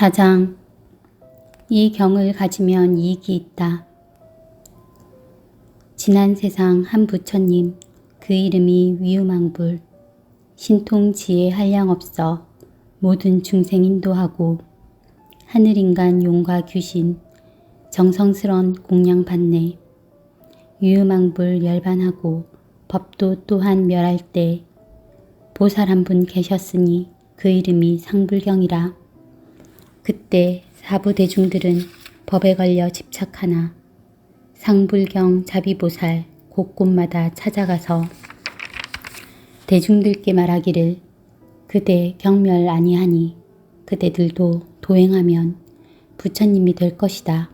사장 이 경을 가지면 이익이 있다. 지난 세상 한 부처님 그 이름이 위유망불 신통지에 한량없어 모든 중생 인도하고 하늘인간 용과 귀신 정성스런 공양 받네 위유망불 열반하고 법도 또한 멸할 때 보살 한 분 계셨으니 그 이름이 상불경이라 그때 사부 대중들은 법에 걸려 집착하나 상불경 자비보살 곳곳마다 찾아가서 대중들께 말하기를 그대 경멸 아니하니 그대들도 도행하면 부처님이 될 것이다.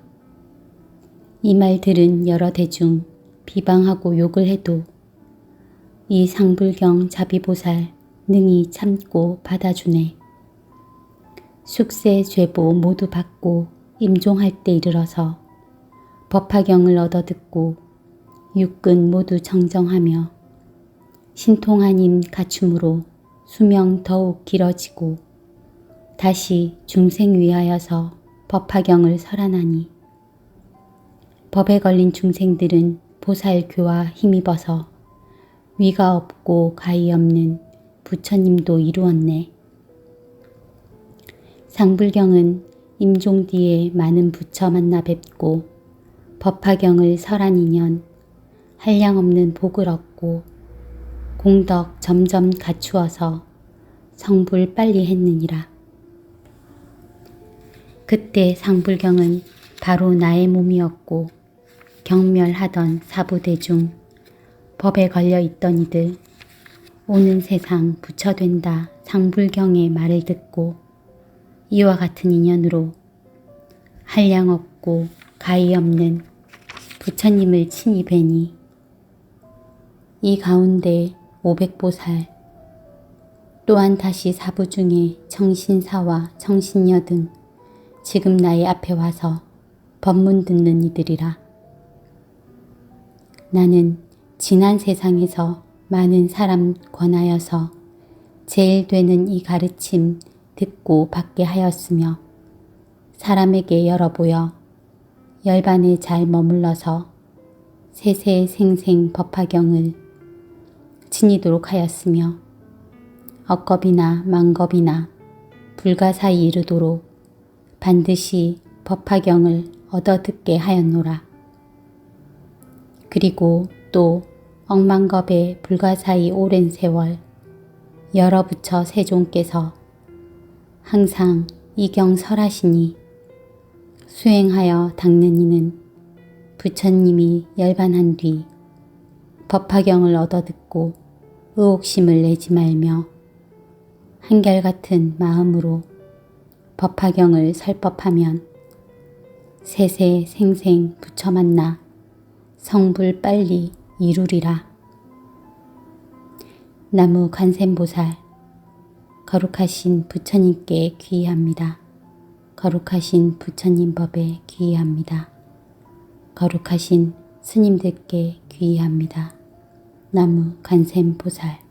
이 말 들은 여러 대중 비방하고 욕을 해도 이 상불경 자비보살 능히 참고 받아주네. 숙세 죄보 모두 받고 임종할 때 이르러서 법화경을 얻어듣고 육근 모두 정정하며 신통한 임 갖춤으로 수명 더욱 길어지고 다시 중생 위하여서 법화경을 설하나니 법에 걸린 중생들은 보살교와 힘입어서 위가 없고 가히 없는 부처님도 이루었네. 상불경은 임종 뒤에 많은 부처 만나 뵙고 법화경을 설한 인연 한량없는 복을 얻고 공덕 점점 갖추어서 성불 빨리 했느니라. 그때 상불경은 바로 나의 몸이었고 경멸하던 사부대중 법에 걸려 있던 이들 오는 세상 부처된다 상불경의 말을 듣고 이와 같은 인연으로 한량 없고 가히 없는 부처님을 친히 뵈니 이 가운데 오백보살 또한 다시 사부 중에 청신사와 청신녀 등 지금 나의 앞에 와서 법문 듣는 이들이라. 나는 지난 세상에서 많은 사람 권하여서 제일 되는 이 가르침 듣고 받게 하였으며 사람에게 열어보여 열반에 잘 머물러서 세세 생생 법화경을 지니도록 하였으며 억겁이나 망겁이나 불가사히 이르도록 반드시 법화경을 얻어 듣게 하였노라. 그리고 또 억만겁에 불가사히 오랜 세월 여러 부처 세종께서 항상 이경 설하시니 수행하여 닦는 이는 부처님이 열반한 뒤 법화경을 얻어듣고 의옥심을 내지 말며 한결같은 마음으로 법화경을 설법하면 세세 생생 부처 만나 성불 빨리 이루리라. 나무 관세음보살 거룩하신 부처님께 귀의합니다. 거룩하신 부처님 법에 귀의합니다. 거룩하신 스님들께 귀의합니다. 나무 관세음보살